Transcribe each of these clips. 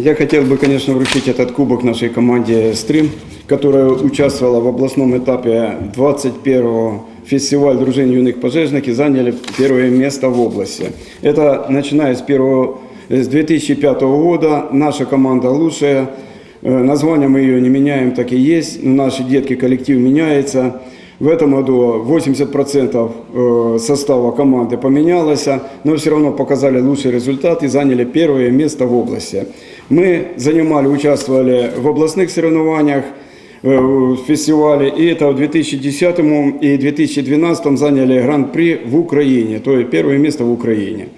Я хотел бы, конечно, вручить этот кубок нашей команде «Стрим», которая участвовала в областном этапе 21-го фестиваль дружин юных пожежных и заняли первое место в области. Это начиная с, первого, с 2005 года. Наша команда лучшая. Э, Название мы ее не меняем, так и есть. Наши детки, коллектив меняется. В этом году 80% э, состава команды поменялось, но все равно показали лучший результат и заняли первое место в области. Мы занимали, участвовали в областных соревнованиях, э, в фестивале, и это в 2010 и 2012 заняли гран-при в Украине, то есть первое место в Украине.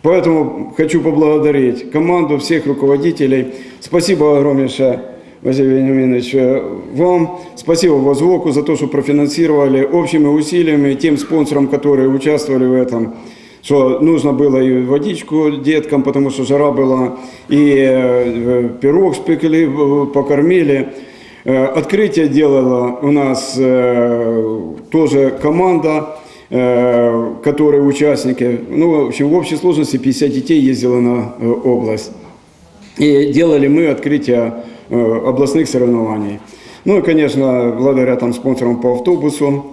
Поэтому хочу поблагодарить команду, всех руководителей. Спасибо огромнейшее, Василий Вениаминович, э, вам. Спасибо Возвоку за то, что профинансировали общими усилиями тем спонсорам, которые участвовали в этом что нужно было и водичку деткам, потому что жара была, и э, пирог спекли, э, покормили. Э, Открытие делала у нас тоже команда, которые участники. Ну, в общем, в общей сложности 50 детей ездило на область. И делали мы открытие областных соревнований. Ну и, конечно, благодаря там спонсорам по автобусу,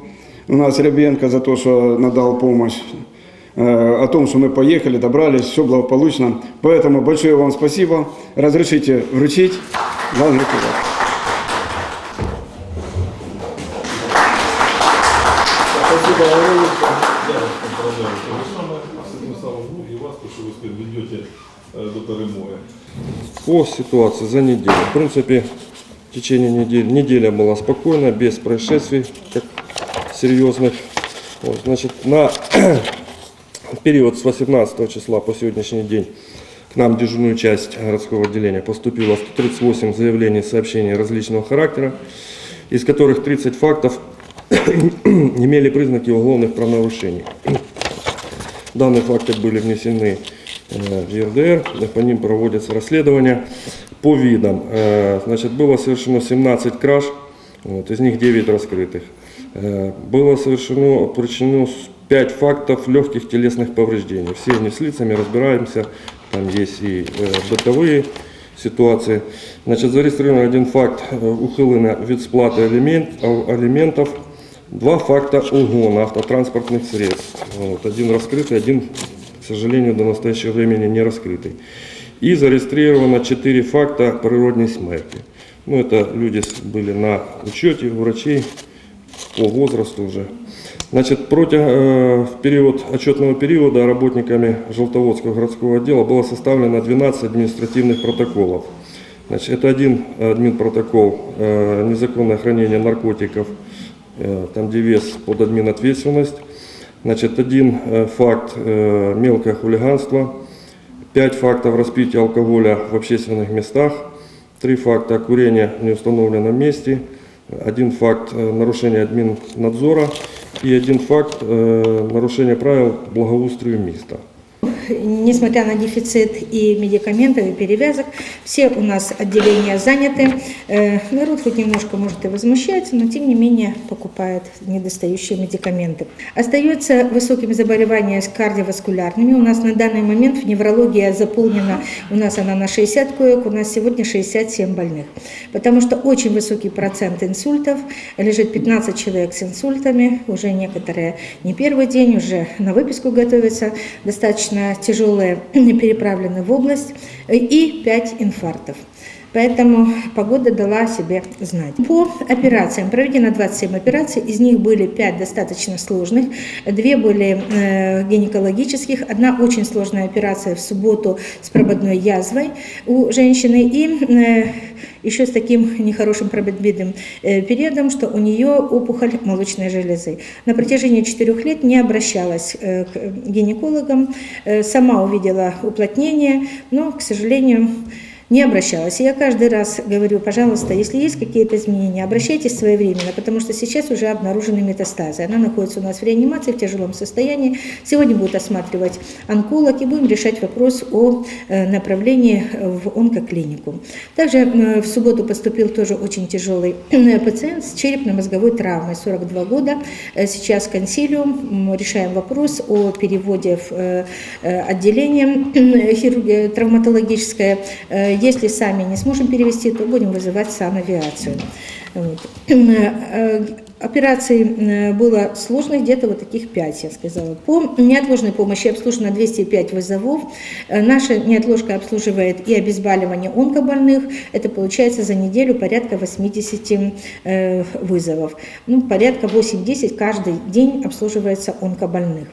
у нас Рябенко за то, что надал помощь, о том, что мы поехали, добрались, все благополучно. Поэтому большое вам спасибо. Разрешите вручить главный кубок. Спасибо. По ситуации за неделю. В принципе, в течение недели, неделя была спокойна, без происшествий как серьезных. Вот, значит, на период с 18 числа по сегодняшний день к нам дежурную часть городского отделения поступило 138 заявлений и сообщений различного характера, из которых 30 фактов имели признаки уголовных правонарушений. Данные факты были внесены э, в ЕРДР, по ним проводятся расследования по видам. Э, Значит, было совершено 17 краж, вот, из них 9 раскрытых. Э, Было совершено, причинено 5 фактов легких телесных повреждений. Все они с лицами разбираемся, там есть и э, бытовые ситуации. Значит, зарегистрирован один факт э, ухиления від сплаты алимент, а- алиментов, два факта угона автотранспортных средств. Вот, один раскрытый, один, к сожалению, до настоящего времени не раскрытый. И зарегистрировано четыре факта природной смерти. Ну, это люди были на учете у врачей по возрасту уже. Значит, против, э, в период отчетного периода работниками Желтоводского городского отдела было составлено 12 административных протоколов. Значит, это один админпротокол э, незаконное хранение наркотиков, э, там где вес под админответственность. Значит, один э, факт э, мелкое хулиганство, пять фактов распития алкоголя в общественных местах, три факта курения в неустановленном месте, один факт э, нарушения админнадзора и один факт э, нарушения правил благоустрою места. Несмотря на дефицит и медикаментов, и перевязок, все у нас отделения заняты. Э, Народ хоть немножко, может, и возмущается, но тем не менее покупает недостающие медикаменты. Остается высокими заболевания с кардиоваскулярными. У нас на данный момент в неврологии заполнена, у нас она на 60 коек, у нас сегодня 67 больных. Потому что очень высокий процент инсультов, лежит 15 человек с инсультами, уже некоторые не первый день, уже на выписку готовятся, достаточно тяжелые переправлены в область, и 5 инфарктов. Поэтому погода дала о себе знать. По операциям проведено 27 операций, из них были 5 достаточно сложных, 2 были э, гинекологических, одна очень сложная операция в субботу с прободной язвой у женщины и э, еще с таким нехорошим пробедным э, периодом, что у нее опухоль молочной железы. На протяжении 4 лет не обращалась э, к гинекологам, э, сама увидела уплотнение, но, к сожалению, не обращалась. Я каждый раз говорю, пожалуйста, если есть какие-то изменения, обращайтесь своевременно, потому что сейчас уже обнаружены метастазы. Она находится у нас в реанимации в тяжелом состоянии. Сегодня будет осматривать онколог и будем решать вопрос о э, направлении в онкоклинику. Также э, в субботу поступил тоже очень тяжелый э, пациент с черепно-мозговой травмой, 42 года. Сейчас консилиум, решаем вопрос о переводе в отделение хирургия травматологическое. Если сами не сможем перевести, то будем вызывать санавиацию. Вот. Э, Операций э, было сложных где-то вот таких 5, я сказала. По неотложной помощи обслужено 205 вызовов. Э, Наша неотложка обслуживает и обезболивание онкобольных. Это получается за неделю порядка 80 э, вызовов. Ну, порядка 8-10 каждый день обслуживается онкобольных.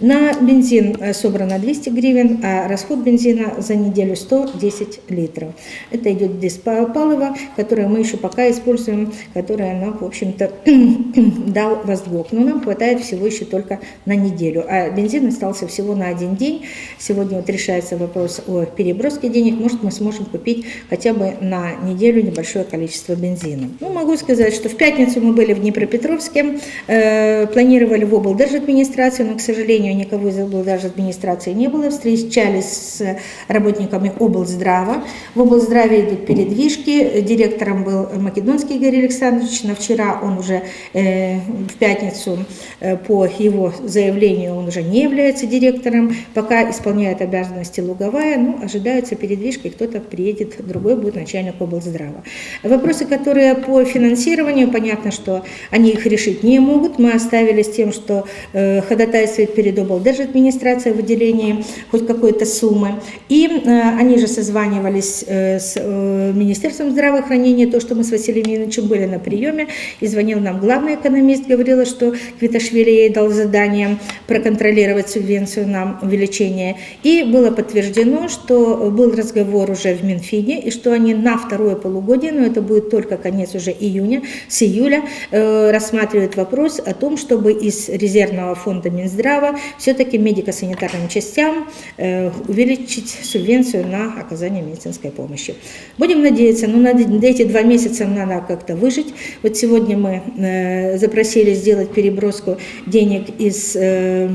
На бензин собрано 200 гривен, а расход бензина за неделю 110 литров. Это идет диспалово, которое мы еще пока используем, которое нам, в общем-то, дал Воздвиг. Но нам хватает всего еще только на неделю. А бензин остался всего на один день. Сегодня вот решается вопрос о переброске денег. Может, мы сможем купить хотя бы на неделю небольшое количество бензина. Ну, могу сказать, что в пятницу мы были в Днепропетровске, э, планировали в облдержадминистрацию, но, к сожалению, никого из облдержадминистрации не было. Встречались с работниками облздрава. В облздраве идут передвижки. Директором был Македонский Игорь Александрович. На вчера он уже э, в пятницу э, по его заявлению он уже не является директором, пока исполняет обязанности Луговая, ну, ожидается передвижка, и кто-то приедет, другой будет начальник облздрава. Вопросы, которые по финансированию, понятно, что они их решить не могут, мы оставили с тем, что э, ходатайствует перед облдержадминистрацией выделение хоть какой-то суммы, и э, они же созванивались э, с э, Министерством здравоохранения, то, что мы с Василием Ильичем были на приеме, и звонил нам главный экономист, говорила, что Квиташвили ей дал задание проконтролировать субвенцию на увеличение. И было подтверждено, что был разговор уже в Минфине, и что они на второе полугодие, но это будет только конец уже июня, с июля, э, рассматривают вопрос о том, чтобы из резервного фонда Минздрава все-таки медико-санитарным частям э, увеличить субвенцию на оказание медицинской помощи. Будем надеяться, но на эти два месяца надо как-то выжить. Вот сегодня мы э, запросили сделать переброску денег из э,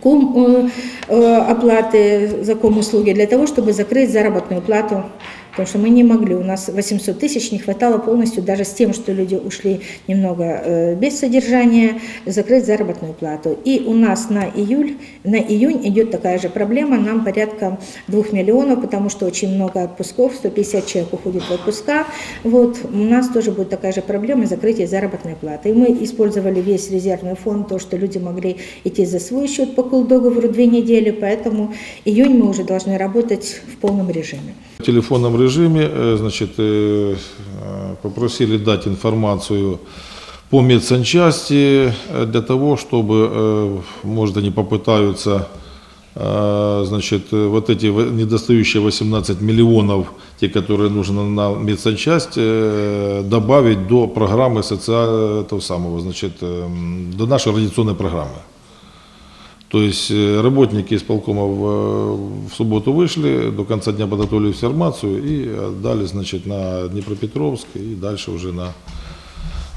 ком, э, оплаты за ком-услуги для того, чтобы закрыть заработную плату Потому что мы не могли, у нас 800 тысяч не хватало полностью даже с тем, что люди ушли немного э, без содержания, закрыть заработную плату. И у нас на июль, на июнь идет такая же проблема, нам порядка 2 миллионов, потому что очень много отпусков, 150 человек уходит в отпуска. Вот, у нас тоже будет такая же проблема закрытия заработной платы. И мы использовали весь резервный фонд, то, что люди могли идти за свой счет по договору две недели, поэтому июнь мы уже должны работать в полном режиме. Телефонном режиме э, значит, э, попросили дать информацию по медсанчасти э, для того, чтобы, может, они попытаются значит, вот эти недостающие 18 миллионов, те, которые нужны на медсанчасть, добавить до программы социального, самого, значит, э, м, до нашей организационной программы. То есть э, работники исполкома в, э, в субботу вышли, до конца дня подготовили информацию и отдали, значит, на Днепропетровск и дальше уже на,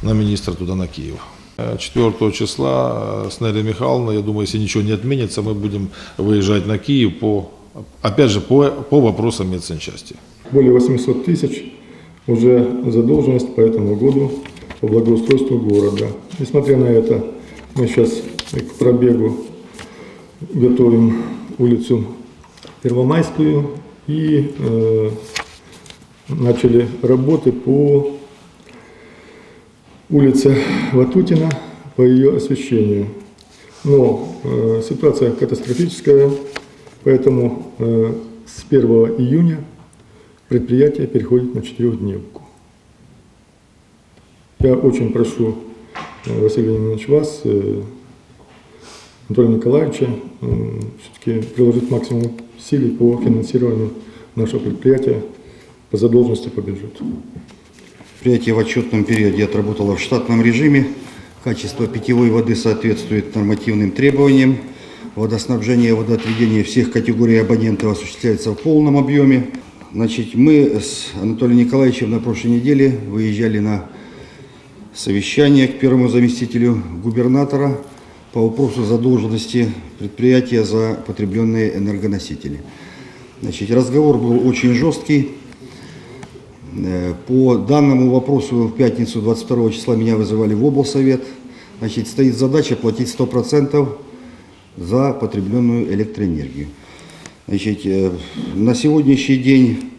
на министра туда, на Киев. Э, 4 числа э, с Нелли Михайловной, я думаю, если ничего не отменится, мы будем выезжать на Киев по, опять же, по, по вопросам медсанчасти. Более 800 тысяч уже задолженность по этому году по благоустройству города. Несмотря на это, мы сейчас к пробегу готовим улицу Первомайскую и э, начали работы по улице Ватутина, по ее освещению. Но э, ситуация катастрофическая, поэтому э, с 1 июня предприятие переходит на четырехдневку. Я очень прошу, э, Василий Леонидович, вас, э, Анатолия Николаевича, все-таки приложить максимум усилий по финансированию нашего предприятия по задолженности по бюджету. Предприятие в отчетном периоде отработало в штатном режиме. Качество питьевой воды соответствует нормативным требованиям. Водоснабжение и водоотведение всех категорий абонентов осуществляется в полном объеме. Значит, мы с Анатолием Николаевичем на прошлой неделе выезжали на совещание к первому заместителю губернатора по вопросу задолженности предприятия за потребленные энергоносители. Значит, разговор был очень жесткий. Э, По данному вопросу в пятницу 22 числа меня вызывали в облсовет. Значит, стоит задача платить 100% за потребленную электроэнергию. Значит, э, на сегодняшний день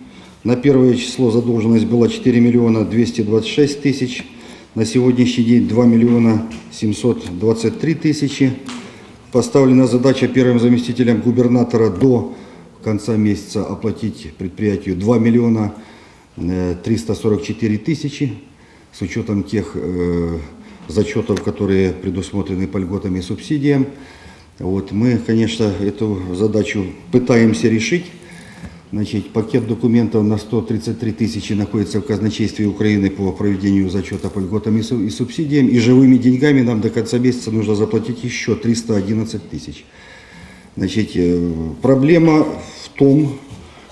На первое число задолженность была 4 миллиона 226 тысяч. На сегодняшний день 2 миллиона 723 тысячи. Поставлена задача первым заместителем губернатора до конца месяца оплатить предприятию 2 миллиона э, 344 тысячи с учетом тех э, зачетов, которые предусмотрены по льготам и субсидиям. Вот мы, конечно, эту задачу пытаемся решить. Значит, пакет документов на 133 тысячи находится в казначействе Украины по проведению зачета по льготам и су- и субсидиям. И живыми деньгами нам до конца месяца нужно заплатить еще 311 тысяч. Значит, э, проблема в том,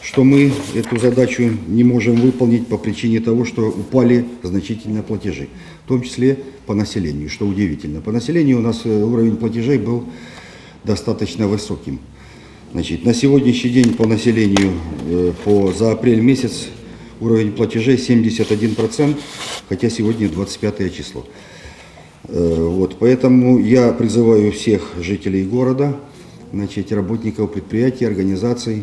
что мы эту задачу не можем выполнить по причине того, что упали значительно платежи, в том числе по населению, что удивительно. По населению у нас э, уровень платежей был достаточно высоким. Значит, на сегодняшний день по населению э, по, за апрель месяц уровень платежей 71%, хотя сегодня 25 число. Э, Вот, поэтому я призываю всех жителей города, значит, работников предприятий, организаций,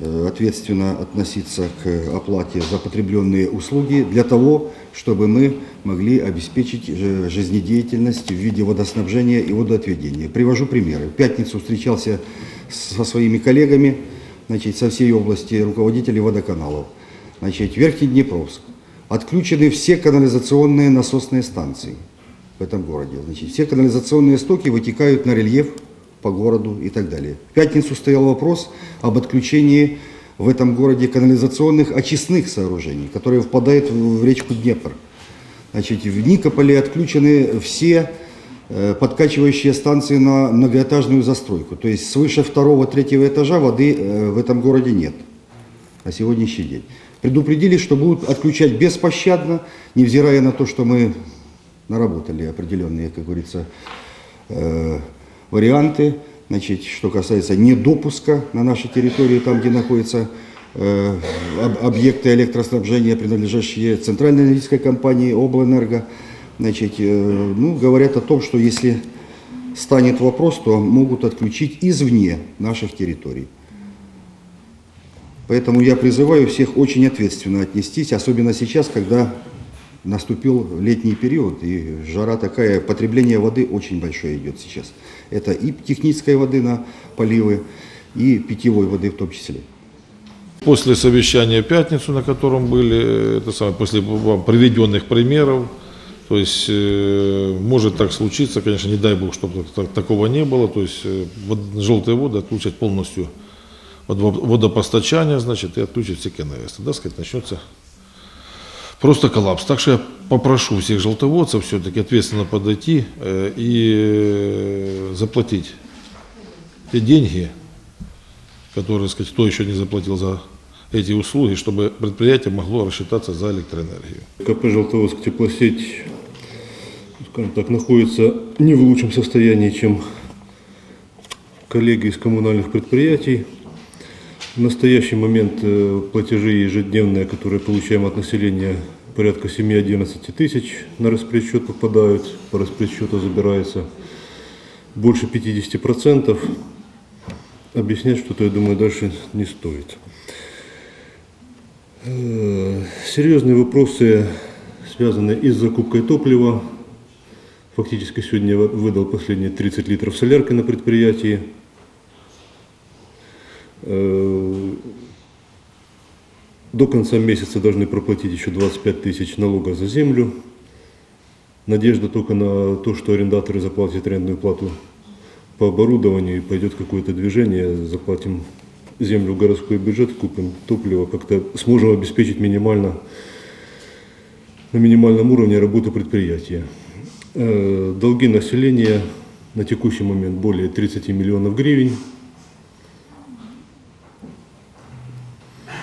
э, ответственно относиться к оплате за потребленные услуги для того, чтобы мы могли обеспечить жизнедеятельность в виде водоснабжения и водоотведения. Привожу примеры. В пятницу встречался со своими коллегами значит, со всей области руководителей водоканалов. Значит, Верхний Днепровск. Отключены все канализационные насосные станции в этом городе. Значит, все канализационные стоки вытекают на рельеф по городу и так далее. В пятницу стоял вопрос об отключении в этом городе канализационных очистных сооружений, которые впадают в речку Днепр. Значит, в Никополе отключены все подкачивающие станции на многоэтажную застройку. То есть свыше второго-третьего этажа воды э, в этом городе нет на сегодняшний день. Предупредили, что будут отключать беспощадно, невзирая на то, что мы наработали определенные, как говорится, э, варианты, значит, что касается недопуска на нашей территории, там, где находятся э, об- объекты электроснабжения, принадлежащие центральной энергетической компании Облэнерго, значит, э, ну, говорят о том, что если станет вопрос, то могут отключить извне наших территорий. Поэтому я призываю всех очень ответственно отнестись, особенно сейчас, когда наступил летний период, и жара такая, потребление воды очень большое идет сейчас. Это и технической воды на поливы, и питьевой воды в том числе. После совещания пятницу, на котором были, э, это самое, после приведенных примеров, то есть э, может так случиться, конечно, не дай бог, чтобы так- такого не было, то есть э, желтые воды отключать полностью от во- водопостачания, значит, и отключить все КНС. Тогда, сказать, начнется просто коллапс. Так что я попрошу всех желтоводцев все-таки ответственно подойти э, и заплатить те деньги, которые, сказать, кто еще не заплатил за эти услуги, чтобы предприятие могло рассчитаться за электроэнергию. КП «Желтоводск теплосеть», скажем так, находится не в лучшем состоянии, чем коллеги из коммунальных предприятий. В настоящий момент э, платежи ежедневные, которые получаем от населения, порядка 7-11 тысяч на распредсчет попадают, по распредсчету забирается больше 50%. Объяснять что-то, я думаю, дальше не стоит. Э, Серьезные вопросы связаны и с закупкой топлива. Фактически сегодня выдал последние 30 литров солярки на предприятии. Э, До конца месяца должны проплатить еще 25 тысяч налога за землю. Надежда только на то, что арендаторы заплатят арендную плату по оборудованию и пойдет какое-то движение, заплатим землю в городской бюджет, купим топливо, как-то сможем обеспечить минимально, на минимальном уровне работу предприятия. Э, Долги населения на текущий момент более 30 миллионов гривен.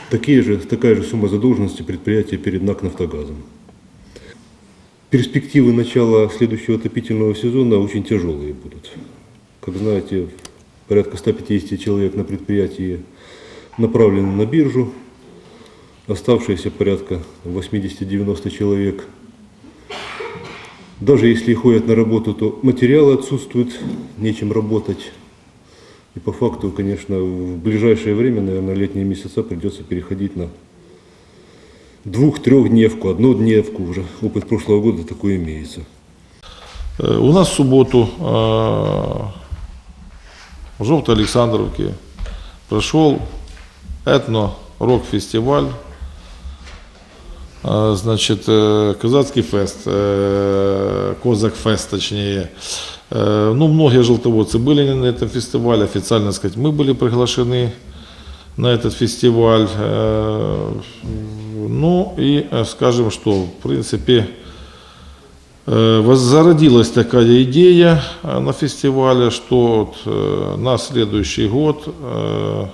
Такие же, такая же сумма задолженности предприятия перед НАК «Нафтогазом». Перспективы начала следующего отопительного сезона очень тяжелые будут. Как знаете, порядка 150 человек на предприятии направлены на биржу, оставшиеся порядка 80-90 человек. Даже если ходят на работу, то материалы отсутствуют, нечем работать. И по факту, конечно, в ближайшее время, наверное, летние месяца придется переходить на двух-трехдневку, однодневку уже. Опыт прошлого года такой имеется. Э, У нас в субботу э, в Александровке прошел этно-рок-фестиваль, Э, значит, э, казацкий фест, э, Козак фест точнее. Ну, многие желтоводцы были на этом фестивале, официально сказать, мы были приглашены на этот фестиваль. Ну и скажем, что в принципе Зародилась такая идея э, на фестивале, что вот, э, на следующий год э,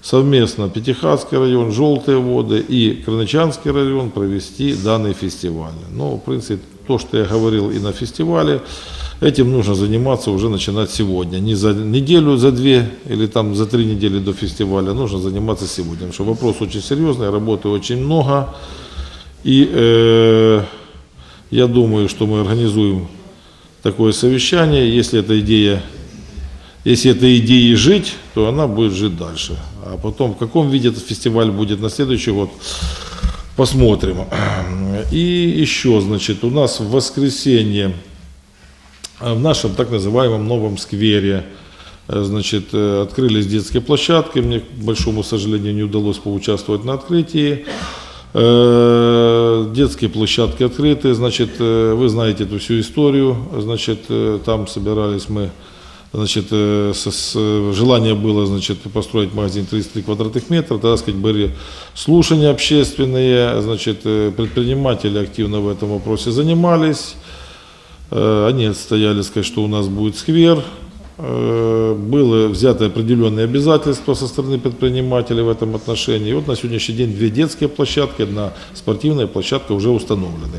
совместно Пятихатский район, Желтые воды и Крынычанский район провести данный фестиваль. Ну, в принципе, то, что я говорил и на фестивале, этим нужно заниматься уже начинать сегодня. Не за неделю, за две или там за три недели до фестиваля, нужно заниматься сегодня. Потому что вопрос очень серьезный, работы очень много. И э, я думаю, что мы организуем такое совещание. Если эта идея, если этой идеей жить, то она будет жить дальше. А потом, в каком виде этот фестиваль будет на следующий год, посмотрим. И еще, значит, у нас в воскресенье а в нашем так называемом новом сквере э, значит, э, открылись детские площадки. Мне, к большому сожалению, не удалось поучаствовать на открытии. Э, Детские площадки открыты, значит, э, вы знаете эту всю историю, значит, э, там собирались мы, значит, с- с- желание было, значит, построить магазин 33 квадратных метра, тогда, сказать, были слушания общественные, значит, предприниматели активно в этом вопросе занимались, Они отстояли, сказать, что у нас будет сквер. Э, Было взято определенные обязательства со стороны предпринимателей в этом отношении. И вот на сегодняшний день две детские площадки, одна спортивная площадка уже установлены.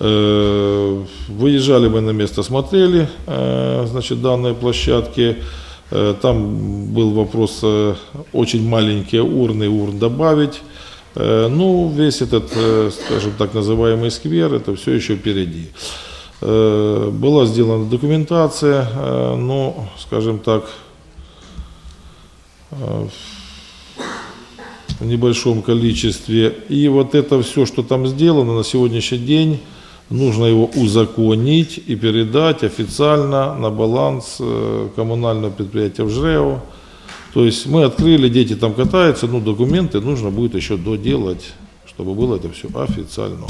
Э, Выезжали мы на место, смотрели э, значит, данные площадки. Там был вопрос очень маленькие урны, урн добавить. Ну, весь этот, скажем так, называемый сквер, это все еще впереди. Э, Была сделана документация, э, но, скажем так, э, в небольшом количестве. И вот это все, что там сделано на сегодняшний день, нужно его узаконить и передать официально на баланс коммунального предприятия ВЖРЭО. То есть мы открыли, дети там катаются, но документы нужно будет еще доделать, чтобы было это все официально.